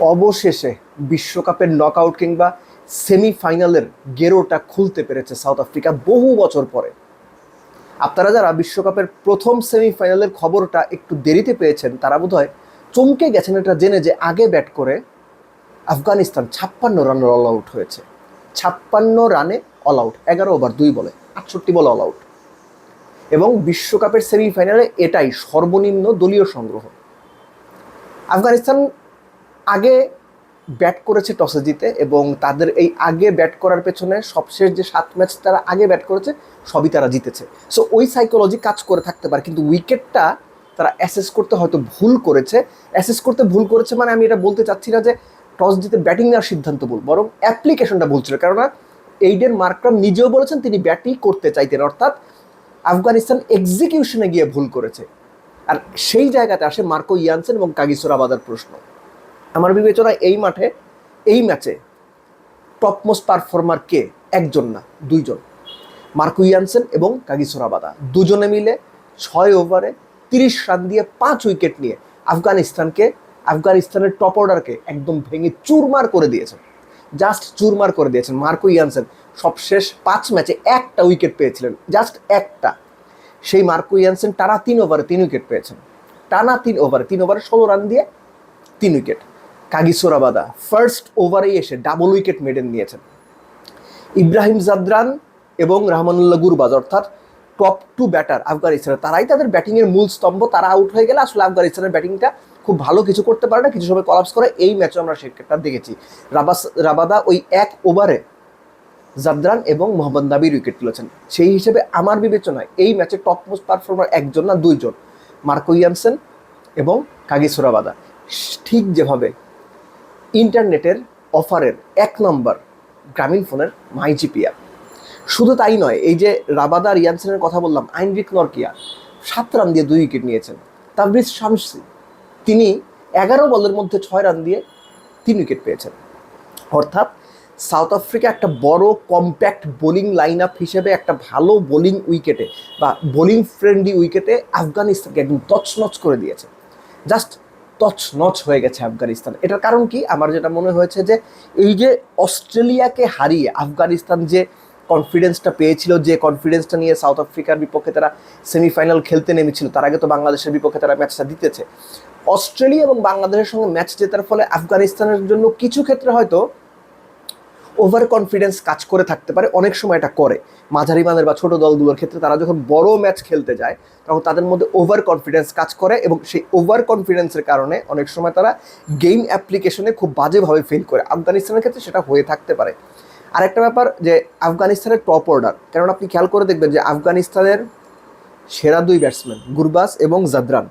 অবশেষে বিশ্বকাপের নকআউট কিংবা সেমিফাইনালের গেরোটা খুলতে পেরেছে সাউথ আফ্রিকা বহু বছর পরে। আপনারা যারা বিশ্বকাপের প্রথম সেমিফাইনালের খবরটা একটু দেরিতে পেয়েছেন, তারা বোধহয় চমকে গেছেন এটা জেনে যে আগে ব্যাট করে আফগানিস্তান ছাপ্পান্ন রানে অল আউট হয়েছে। ছাপ্পান্ন রানে অল আউট এগারো ওভার দুই বলে, আটষট্টি বলে অল আউট এবং বিশ্বকাপের সেমিফাইনালে এটাই সর্বনিম্ন দলীয় সংগ্রহ। আফগানিস্তান আগে ব্যাট করেছে টসে জিতে এবং তাদের এই আগে ব্যাট করার পেছনে সবশেষ যে সাত ম্যাচ তারা আগে ব্যাট করেছে, সবই তারা জিতেছে। সো ওই সাইকোলজি কাজ করে থাকতে পারে, কিন্তু উইকেটটা তারা অ্যাসেস করতে হয়তো ভুল করেছে। অ্যাসেস করতে ভুল করেছে মানে আমি এটা বলতে চাচ্ছি না যে টস জিতে ব্যাটিং নেওয়ার সিদ্ধান্ত ভুল, বরং অ্যাপ্লিকেশনটা ভুল ছিল। কেননা এইডেন মার্করাম নিজেও বলেছেন তিনি ব্যাটই করতে চাইতেন, অর্থাৎ আফগানিস্তান এক্সিকিউশনে গিয়ে ভুল করেছে। আর সেই জায়গাতে আসে মার্কো ইয়ানসেন এবং কাগিসোরাবাদার প্রশ্ন। আমার বিবেচনায় এই মাঠে, এই ম্যাচে টপমোস্ট পারফর্মার কে? একজন না, দুইজন। মার্কো ইয়ানসেন এবং কাগিসোরাবাদা দুজনে মিলে ছয় ওভারে তিরিশ রান দিয়ে পাঁচ উইকেট নিয়ে আফগানিস্তানকে, আফগানিস্তানের টপ অর্ডারকে একদম ভেঙে চুরমার করে দিয়েছেন। জাস্ট চুরমার করে দিয়েছেন মার্কো ইয়ানসেন। সবশেষ পাঁচ ম্যাচে একটা উইকেট পেয়েছিলেন জাস্ট একটা। সেই মার্কো ইয়ানসেন টানা তিন ওভারে তিন উইকেট পেয়েছেন। টানা তিন ওভারে তিন ওভারে ষোলো রান দিয়ে তিন উইকেট। কাগিসোরাবাদা ফার্স্ট ওভারেই এসে ডাবল উইকেট মেডেন নিয়েছেন। ইব্রাহিম জাদরান এবং রহমানুল্লাহ গুরবাজ, অর্থাৎ টপ টু ব্যাটার আফগানিস্তানের। তারাই তাদের ব্যাটিংয়ের মূল স্তম্ভ, তারা আউট হয়ে গেলে আসলে আফগানিস্তানের ব্যাটিংটা খুব ভালো কিছু করতে পারে না, কিছু সময় কলাপস করে। এই ম্যাচে আমরা সেটা দেখেছি। রাবাস, রাবাদা ওই এক ওভারে জাদরান এবং মোহাম্মদ নাবির উইকেট তুলেছেন। সেই হিসেবে আমার বিবেচনায় এই ম্যাচে টপ মোস্ট পারফর্মার একজন না দুইজন, মার্কো ইয়ানসেন এবং কাগিসোরাবাদা। ঠিক যেভাবে ইন্টারনেটের অফারের এক নম্বর গ্রামীণ ফোনের মাইজিপিয়া শুধু তাই নয়, এই যে রাবাদা রিয়ানসেনের কথা বললাম, আইনরিক নরকিয়া, সাত রান দিয়ে দুই উইকেট নিয়েছেন, তাবরিজ শামসি, তিনি এগারো বলের মধ্যে ছয় রান দিয়ে তিন উইকেট পেয়েছেন। অর্থাৎ সাউথ আফ্রিকা একটা বড়, কম্প্যাক্ট বোলিং লাইন আপ হিসেবে একটা ভালো বোলিং উইকেটে বা বোলিং ফ্রেন্ডলি উইকেটে আফগানিস্তানকে একদম তছনছ করে দিয়েছে। জাস্ট তছনছ হয়ে গেছে আফগানিস্তান। এটার কারণ কি? আমার যেটা মনে হয়েছে যে, এই যে অস্ট্রেলিয়াকে হারিয়ে আফগানিস্তান যে কনফিডেন্সটা পেয়েছিল, যে কনফিডেন্সটা নিয়ে সাউথ আফ্রিকার বিপক্ষে তারা সেমিফাইনাল খেলতে নেমেছিল, তার আগে তো বাংলাদেশের বিপক্ষে তারা ম্যাচটা দিতেছে অস্ট্রেলিয়া এবং বাংলাদেশের সঙ্গে ম্যাচ জেতার ফলে আফগানিস্তানের জন্য কিছু ক্ষেত্রে হয়তো ওভার কনফিডেন্স কাজ করে থাকতে পারে, অনেক সময় এটা করে। মাঝারি মানের বা ছোট দলগুলোর ক্ষেত্রে তারা যখন বড় ম্যাচ খেলতে যায়, তখন তাদের মধ্যে ওভার কনফিডেন্স কাজ করে এবং সেই ওভার কনফিডেন্সের কারণে অনেক সময় তারা গেম অ্যাপ্লিকেশনে খুব বাজেভাবে ফেল করে। আফগানিস্তানের ক্ষেত্রে সেটা হয়ে থাকতে পারে। আরেকটা ব্যাপার যে আফগানিস্তানের টপ অর্ডার কারণ আপনি খেয়াল করে দেখবেন যে আফগানিস্তানের সেরা দুই ব্যাটসম্যান গুরবাস এবং জাদরান,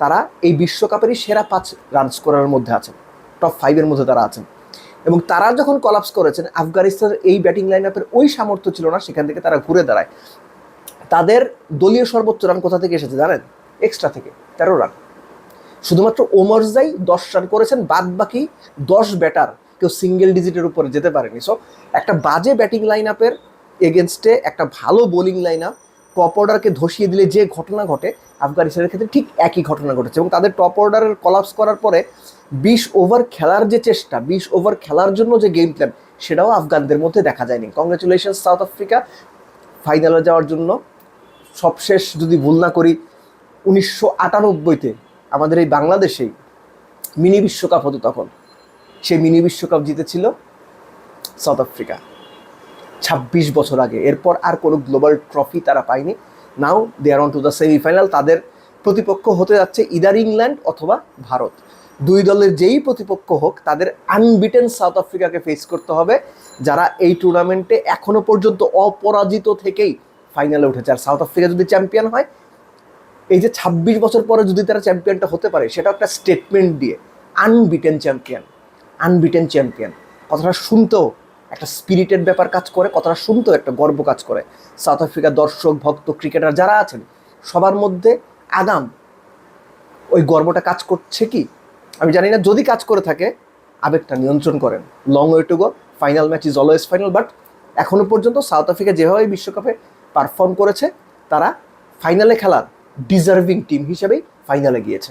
তারা এই বিশ্বকাপেরই সেরা পাঁচ রান স্কোরারের মধ্যে আছেন টপ ফাইভের মধ্যে তারা আছেন। এবং তারা যখন কলাপস করেছেন, আফগানিস্তানের এই ব্যাটিং লাইন আপের ওই সামর্থ্য ছিল না, সেখান থেকে তারা ঘুরে দাঁড়ায়। তাদের দলীয় সর্বোচ্চ রান কোথা থেকে এসেছে জানেন? এক্সট্রা থেকে, তেরো রান শুধুমাত্র ওমরজাই দশ রান করেছেন বাদ বাকি দশ ব্যাটার কেউ সিঙ্গেল ডিজিটের উপরে যেতে পারেনি। সো একটা বাজে ব্যাটিং লাইন আপের এগেনস্টে একটা ভালো বোলিং লাইন আপ টপ অর্ডারকে ধসিয়ে দিলে যে ঘটনা ঘটে আফগানিস্তানের ক্ষেত্রে ঠিক একই ঘটনা ঘটেছে এবং তাদের টপ অর্ডারের কলাপস করার পরে বিশ ওভার খেলার যে চেষ্টা, বিশ ওভার খেলার জন্য যে গেম প্ল্যান সেটাও আফগানদের মধ্যে দেখা যায়নি। কংগ্রেচুলেশন সাউথ আফ্রিকা ফাইনালে যাওয়ার জন্য সবশেষ যদি ভুল না করি, উনিশশো আটানব্বইতে আমাদের এই বাংলাদেশেই মিনি বিশ্বকাপ হতো তখন। সেই মিনি বিশ্বকাপ জিতেছিল সাউথ আফ্রিকা ছাব্বিশ বছর আগে। এরপর আর কোনো গ্লোবাল ট্রফি তারা পায়নি। Now they are on to the semifinal তাদের প্রতিপক্ষ হতে যাচ্ছে ইদার ইংল্যান্ড অথবা ভারত। দুই দলের যেই প্রতিপক্ষ হোক, তাদের আনবিটেন সাউথ আফ্রিকাকে ফেস করতে হবে, যারা এই টুর্নামেন্টে এখনও পর্যন্ত অপরাজিত থেকেই ফাইনালে উঠেছে। আর সাউথ আফ্রিকা যদি চ্যাম্পিয়ন হয়, এই যে ছাব্বিশ বছর পরে যদি তারা চ্যাম্পিয়নটা হতে পারে সেটা একটা স্টেটমেন্ট দিয়ে। আনবিটেন চ্যাম্পিয়ন আনবিটেন চ্যাম্পিয়ন কথাটা শুনতেও একটা স্পিরিটেড ব্যাপার কাজ করে, কথাটা শুনতেও একটা গর্ব কাজ করে। সাউথ আফ্রিকার দর্শক, ভক্ত ক্রিকেটার যারা আছেন, সবার মধ্যে আগাম ওই গর্বটা কাজ করছে কি? আমি জানি না, যদি কাজ করে থাকে, আবেগটা নিয়ন্ত্রণ করেন। Long way to go final match is always final but এখনও পর্যন্ত সাউথ আফ্রিকা যেভাবে বিশ্বকাপে পারফর্ম করেছে, তারা ফাইনালে খেলার ডিজার্ভিং টিম হিসেবেই ফাইনালে গিয়েছে।